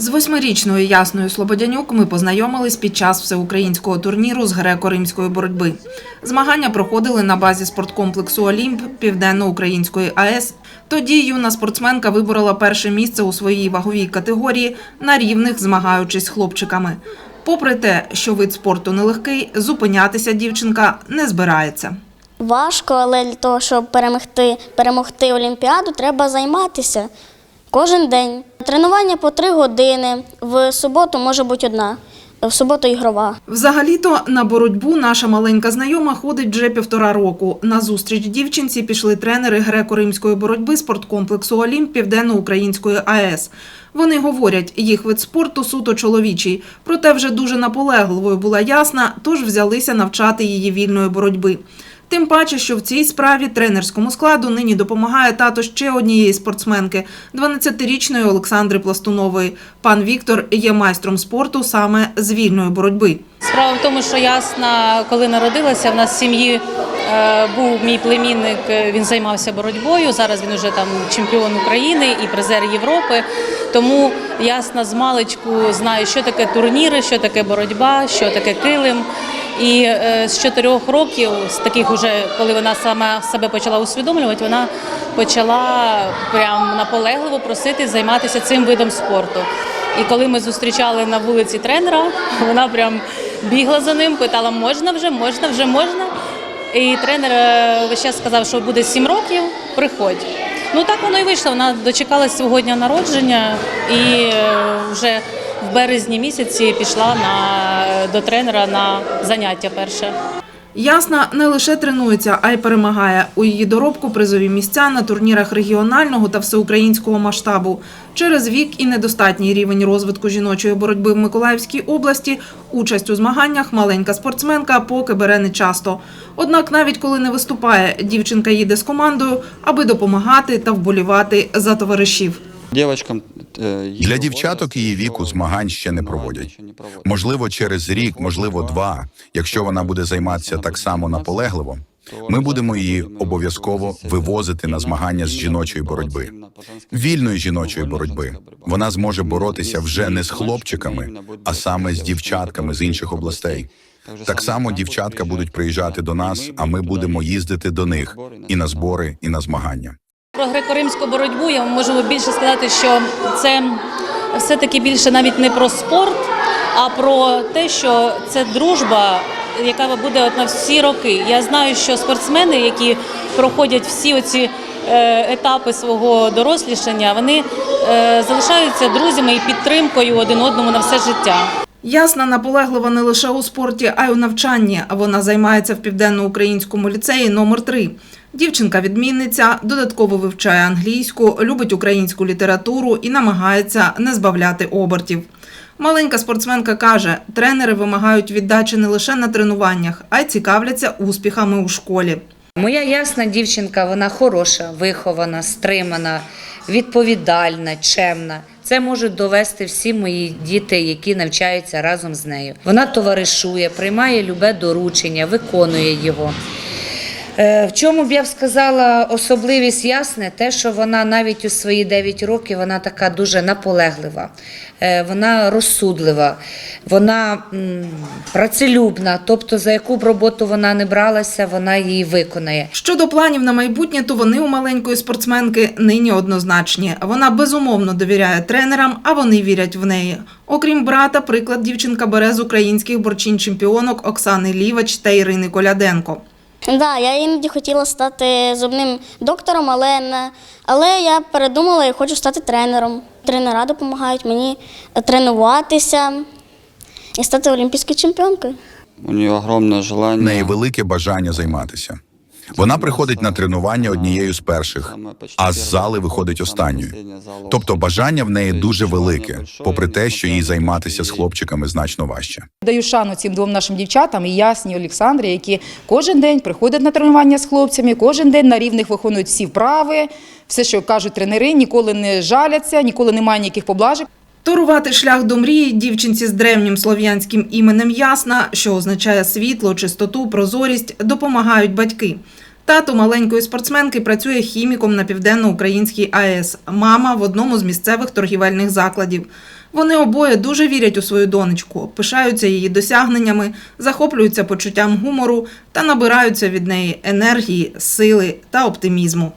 З восьмирічною Ясною Слободянюк ми познайомились під час всеукраїнського турніру з греко-римської боротьби. Змагання проходили на базі спорткомплексу Олімп Південно-Української АЕС. Тоді юна спортсменка виборола перше місце у своїй ваговій категорії на рівних, змагаючись з хлопчиками. Попри те, що вид спорту нелегкий, зупинятися дівчинка не збирається. Важко, але для того, щоб перемогти, перемогти Олімпіаду, треба займатися кожен день. Тренування по три години. В суботу може бути одна, в суботу ігрова. Взагалі-то на боротьбу наша маленька знайома ходить вже півтора року. На зустріч дівчинці пішли тренери греко-римської боротьби спорткомплексу Олімп Південно-Української АЕС. Вони говорять, їх вид спорту суто чоловічий, проте вже дуже наполегливою була ясна, тож взялися навчати її вільної боротьби. Тим паче, що в цій справі тренерському складу нині допомагає тато ще однієї спортсменки, 12-річної Олександри Пластунової. Пан Віктор є майстром спорту саме з вільної боротьби. Справа в тому, що ясна, коли народилася, в нас в сім'ї е, був мій племінник, е, він займався боротьбою. Зараз він вже там чемпіон України і призер Європи. Тому ясна з маличку знає, що таке турніри, що таке боротьба, що таке килим. І е, з чотирьох років, з таких уже, коли вона сама себе почала усвідомлювати, вона почала прям наполегливо просити займатися цим видом спорту. І коли ми зустрічали на вулиці тренера, вона прям бігла за ним, питала, можна вже, можна, вже можна. І тренер е, весь час сказав, що буде 7 років, приходь. Ну так воно і вийшло. Вона дочекалась свого дня народження і е, вже в березні місяці пішла на, до тренера на заняття перше. Ясна не лише тренується, а й перемагає. У її доробку призові місця на турнірах регіонального та всеукраїнського масштабу. Через вік і недостатній рівень розвитку жіночої боротьби в Миколаївській області участь у змаганнях маленька спортсменка поки бере нечасто. Однак, навіть коли не виступає, дівчинка їде з командою, аби допомагати та вболівати за товаришів. Дівчаткам е, Для дівчаток її віку змагань ще не проводять. Можливо, через рік, можливо, два. Якщо вона буде займатися так само наполегливо, ми будемо її обов'язково вивозити на змагання з жіночої боротьби, вільної жіночої боротьби. Вона зможе боротися вже не з хлопчиками, а саме з дівчатками з інших областей. Так само дівчатка будуть приїжджати до нас, а ми будемо їздити до них і на збори, і на змагання. Про греко-римську боротьбу я можу більше сказати, що це все-таки більше навіть не про спорт, а про те, що це дружба, яка буде от на всі роки. Я знаю, що спортсмени, які проходять всі оці е, етапи свого дорослішання, вони е, залишаються друзями і підтримкою один одному на все життя. Ясна наполеглива не лише у спорті, а й у навчанні. Вона займається в південно-українському ліцеї номер 3 Дівчинка відмінниця, додатково вивчає англійську, любить українську літературу і намагається не збавляти обертів. Маленька спортсменка каже, тренери вимагають віддачі не лише на тренуваннях, а й цікавляться успіхами у школі. Моя ясна дівчинка, вона хороша, вихована, стримана, відповідальна, чемна. Це можуть довести всі мої діти, які навчаються разом з нею. Вона товаришує, приймає любе доручення, виконує його. Е, В чому б я б сказала особливість ясне, те, що вона навіть у свої 9 років вона така дуже наполеглива, Е, вона розсудлива, вона працелюбна, тобто за яку б роботу вона не бралася, вона її виконає. Щодо планів на майбутнє, то вони у маленької спортсменки нині однозначні. Вона безумовно довіряє тренерам, а вони вірять в неї. Окрім брата, приклад дівчинка бере з українських борчин-чемпіонок Оксани Лівач та Ірини Коляденко. Да, я іноді хотіла стати зубним доктором, але, не, але я передумала і хочу стати тренером. Тренера допомагають мені тренуватися і стати олімпійською чемпіонкою. У нього огромне желання желание. неї велике бажання займатися. Вона приходить на тренування однією з перших, а з зали виходить останньою. Тобто бажання в неї дуже велике, попри те, що їй займатися з хлопчиками значно важче. Даю шану цим двом нашим дівчатам, і Ясні, Олександрі, які кожен день приходять на тренування з хлопцями, кожен день на рівних виконують всі вправи, все, що кажуть тренери, ніколи не жаляться, ніколи немає ніяких поблажок. Торувати шлях до мрії дівчинці з древнім слов'янським іменем Ясна, що означає світло, чистоту, прозорість, допомагають батьки. Тато маленької спортсменки працює хіміком на південно-українській АЕС. Мама в одному з місцевих торгівельних закладів. Вони обоє дуже вірять у свою донечку, пишаються її досягненнями, захоплюються почуттям гумору та набираються від неї енергії, сили та оптимізму.